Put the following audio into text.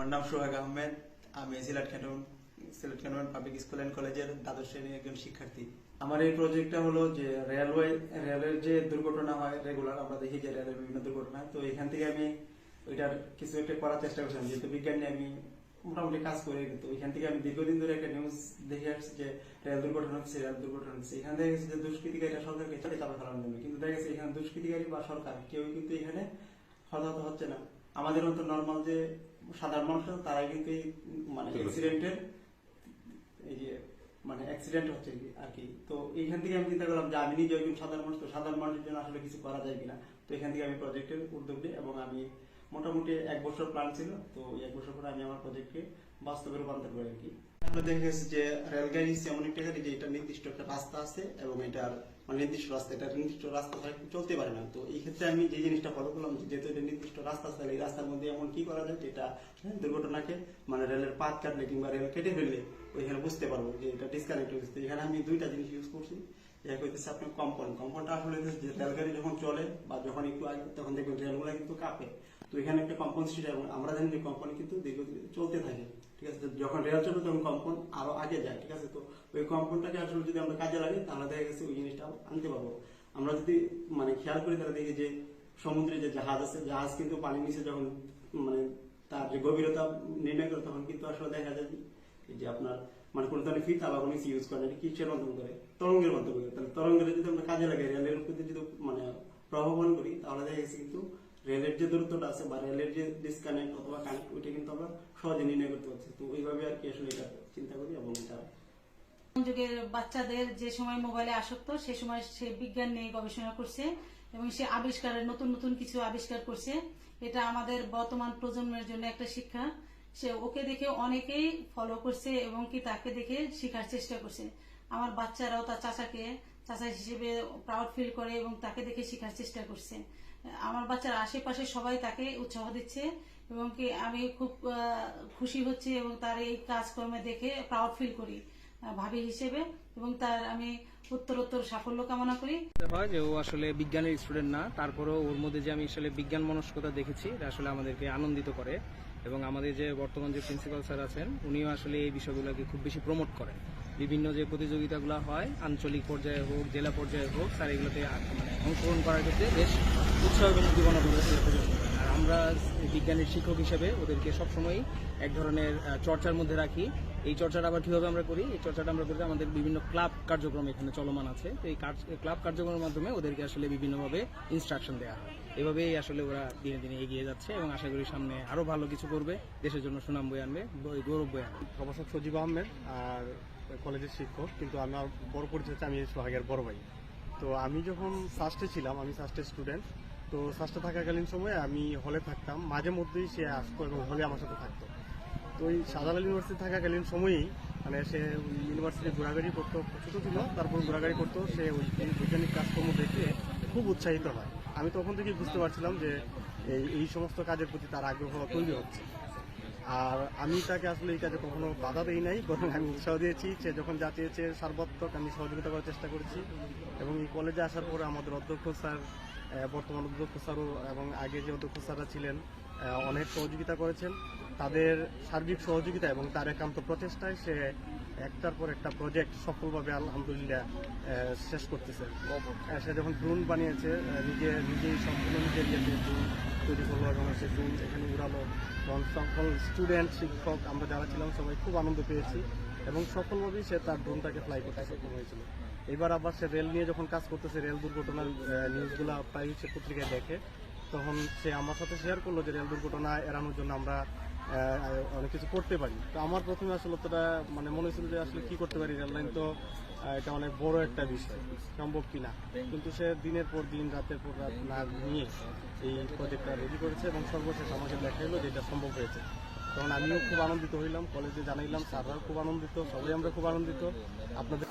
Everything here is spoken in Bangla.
আমার নাম সোহাগ আহমেদ। আমি Sylhet cantonment Sylhet cantonment public school and কলেজের দ্বাদশ শ্রেণির একজন শিক্ষার্থী। আমার এই প্রজেক্টটা হলো যে রেলওয়ে রেলের যে দুর্ঘটনা হয় রেগুলার আমরা দেখি যে রেলের বিভিন্ন দুর্ঘটনা। তো এখান থেকে আমি ওইটার কিছু একটা করার চেষ্টা করছিলাম। যেহেতু বিজ্ঞান নিয়ে আমি মোটামুটি কাজ করি কিন্তু এখান থেকে আমি দীর্ঘদিন ধরে একটা নিউজ দেখে আসছি যে রেল দুর্ঘটনা হচ্ছে রেল দুর্ঘটনা হচ্ছে। এখানে গেছে যে দুষ্কৃতিকারীরা সরকারকে চাপে চাপা ফেলানোর জন্য কিন্তু দেখা গেছে এখানে দুষ্কৃতিকারী বা সরকার কেউ কিন্তু এখানে হতাহত হচ্ছে না। আমাদের মতো নর্মাল যে সাধারণ মানুষ তারাই কিন্তু এই মানে অ্যাক্সিডেন্টের এই যে মানে অ্যাক্সিডেন্ট হচ্ছে কি- আর কি। তো এইখান থেকে আমি চিন্তা করলাম যে আমি নিজে একজন সাধারণ মানুষ তো সাধারণ মানুষের জন্য আসলে কিছু করা যায় কিনা? তো এখান থেকে আমি প্রজেক্টের উদ্যোগ নিই এবং আমি মোটামুটি এক বছর প্ল্যান ছিল তো এক বছর পরে আমি আমার প্রজেক্টকে বাস্তবে রূপান্তর করি আর কি। আমরা দেখে গেছি যে রেলগাড়ি এমন একটা গাড়ি যে এটা নির্দিষ্ট একটা রাস্তা আছে এবং এটার মানে নির্দিষ্ট রাস্তা এটা নির্দিষ্ট রাস্তা চলতে পারে না। তো এই ক্ষেত্রে আমি যে জিনিসটা ফলো করলাম যেহেতু এটা নির্দিষ্ট রাস্তা আছে এই রাস্তার মধ্যে এমন কি করা যায় যেটা হ্যাঁ, দুর্ঘটনাকে মানে রেলের পাত কাটলে কিংবা রেল কেটে ফেললে ওইখানে বুঝতে পারব যে এটা ডিসকানেক্ট হয়েছে। এখানে আমি দুইটা জিনিস ইউজ করছি। এক হইতেছে আপনার কম্পন কম্পনটা আসলে যে রেলগাড়ি যখন চলে বা যখন একটু আগে তখন দেখবেন রেলগুলো কিন্তু কাঁপে। তো এখানে একটা কম্পন সৃষ্টি এবং আমরা জানি যে কম্পন কিন্তু দীর্ঘদিন চলতে থাকে, ঠিক আছে? যখন রেল চলে তখন কম্পন আরও আগে যায়, ঠিক আছে? তো ওই কম্পনটাকে আসলে যদি আমরা কাজে লাগাই, তাহলে দেখা গেছে ওই জিনিসটা আনতে পারব। আমরা যদি মানে খেয়াল করি তাহলে দেখি যে সমুদ্রে যে জাহাজ আছে, জাহাজ কিন্তু পানির নিচে যখন মানে তার যে গভীরতা নির্ণয় করে তখন কিন্তু আসলে দেখা যায় যে আপনার মানে কোনো ধরনের ফিট আবার কোনো ইউজ করে না কিসের মাধ্যমে করে? তরঙ্গের মাধ্যমে করে। তাহলে তরঙ্গের যদি আমরা কাজে লাগাই রেলের উপর যদি মানে প্রভাবন করি, তাহলে দেখা গেছে কিন্তু রেলের যে দূরত্বটা আছে বা রেলের যে ডিসকানেক্ট অথবা কানেক্ট ওইটা কিন্তু আমরা সহজে নির্ণয় করতে পারছি। তো ওইভাবে আর কি আসলে এটা চিন্তা করি এবং এটা যুগের বাচ্চাদের যে সময় মোবাইলে আসক্ত, সে সময় সে বিজ্ঞান নিয়ে গবেষণা করছে এবং সে আবিষ্কারের, নতুন নতুন কিছু আবিষ্কার করছে। এটা আমাদের বর্তমান প্রজন্মের জন্য একটা শিক্ষা। সে ওকে দেখে অনেকেই ফলো করছে এবং কি তাকে দেখে শেখার চেষ্টা করছে। আমার বাচ্চারাও তার চাচাকে চাচা হিসেবে প্রাউড ফিল করে এবং তাকে দেখে শেখার চেষ্টা করছে। আমার বাচ্চার আশেপাশে সবাই তাকে উৎসাহ দিচ্ছে এবং কি আমি খুব খুশি হচ্ছি এবং তার এই কাজকর্মে দেখে প্রাউড ফিল করি ভাবি হিসেবে এবং তার আমি উত্তরোত্তর সাফল্য কামনা করি। হয় যে ও আসলে বিজ্ঞানের স্টুডেন্ট না, তারপরেও ওর মধ্যে যে আমি আসলে বিজ্ঞান মনস্কতা দেখেছি আসলে আমাদেরকে আনন্দিত করে এবং আমাদের যে বর্তমান যে প্রিন্সিপাল স্যার আছেন, উনিও আসলে এই বিষয়গুলোকে খুব বেশি প্রমোট করেন। বিভিন্ন যে প্রতিযোগিতাগুলো হয়, আঞ্চলিক পর্যায়ে হোক, জেলা পর্যায়ে হোক, স্যার এগুলোতে মানে অংশগ্রহণ করার ক্ষেত্রে বেশ উৎসাহ এবং। আর আমরা বিজ্ঞানের শিক্ষক হিসেবে ওদেরকে সবসময়ই এক ধরনের চর্চার মধ্যে রাখি। এই চর্চাটা আবার কীভাবে আমরা করি? এই চর্চাটা আমরা করি আমাদের বিভিন্ন ক্লাব কার্যক্রম এখানে চলমান আছে। তো এই ক্লাব কার্যক্রমের মাধ্যমে ওদেরকে আসলে বিভিন্নভাবে ইনস্ট্রাকশন দেওয়া হয়। এভাবেই আসলে ওরা দিনে দিনে এগিয়ে যাচ্ছে এবং আশা করি সামনে আরও ভালো কিছু করবে। দেশের জন্য সুনাম বয়ে আনবে গৌরব বয়ে আনবে। প্রফেসর সজীব আহমেদ আর কলেজের শিক্ষক, কিন্তু আমার বড় পরিচয় আমি সোহাগের বড় ভাই। তো আমি যখন ফার্স্টে ছিলাম, আমি ফার্স্টে স্টুডেন্ট তো ফার্স্টে থাকাকালীন সময়ে আমি হলে থাকতাম। মাঝে মধ্যেই সে আসতো এবং হলে আমার সাথে থাকতো। তো ওই শাহজালাল ইউনিভার্সিটি থাকাকালীন সময়েই মানে সে ইউনিভার্সিটি ঘোরাঘুরি করতো, ছোটো ছিল, তারপর ঘোরাঘুরি করতো। সে ওই বৈজ্ঞানিক কাজকর্ম দেখে খুব উৎসাহিত হয়। আমি তখন থেকেই বুঝতে পারছিলাম যে এই এই সমস্ত কাজের প্রতি তার আগ্রহ তৈরি হচ্ছে। আর আমি তাকে আসলে এই কাজে কখনো বাধা দেই নাই, বরং আমি উৎসাহ দিয়েছি সে যখন যা চেয়েছে সর্বাত্মক আমি সহযোগিতা করার চেষ্টা করেছি। এবং এই কলেজে আসার পরে আমাদের অধ্যক্ষ স্যার বর্তমান অধ্যক্ষ স্যারও এবং আগে যে অধ্যক্ষ স্যাররা ছিলেন অনেক সহযোগিতা করেছেন। তাদের সার্বিক সহযোগিতা এবং তার একান্ত প্রচেষ্টায় সে একটার পর একটা প্রজেক্ট সফলভাবে আলহামদুলিল্লাহ শেষ করতেছে। সে যখন ড্রোন বানিয়েছে নিজে, নিজেই সম্পূর্ণ নিজের ইয়েতে ড্রোন তৈরি করল এবং সে ড্রোন এখানে উড়ালো। তখন সকল স্টুডেন্ট শিক্ষক, আমরা যারা ছিলাম, সবাই খুব আনন্দ পেয়েছি। এবং সফলভাবেই সে তার ড্রোনটাকে ফ্লাই করতে সক্ষম হয়েছিল। এবার আবার সে রেল নিয়ে যখন কাজ করতেছে রেল দুর্ঘটনার নিউজগুলো প্রায় হচ্ছে পত্রিকায় দেখে, তখন সে আমার সাথে শেয়ার করল যে রেল দুর্ঘটনা এড়ানোর জন্য আমরা অনেক কিছু করতে পারি। তো আমার প্রথমে আসলে অতটা মানে মনে হয়েছিল যে আসলে কি করতে পারি রেল লাইন তো এটা অনেক বড় একটা বিষয়, সম্ভব কিনা। কিন্তু সে দিনের পর দিন, রাতের পর রাত না নিয়ে এই প্রজেক্টটা রেডি করেছে এবং সর্বশেষ আমাকে দেখাইলো যে এটা সম্ভব হয়েছে। তখন আমিও খুব আনন্দিত হইলাম, কলেজে জানাইলাম, স্যাররাও খুব আনন্দিত, সবাই আমরা খুব আনন্দিত। আপনাদের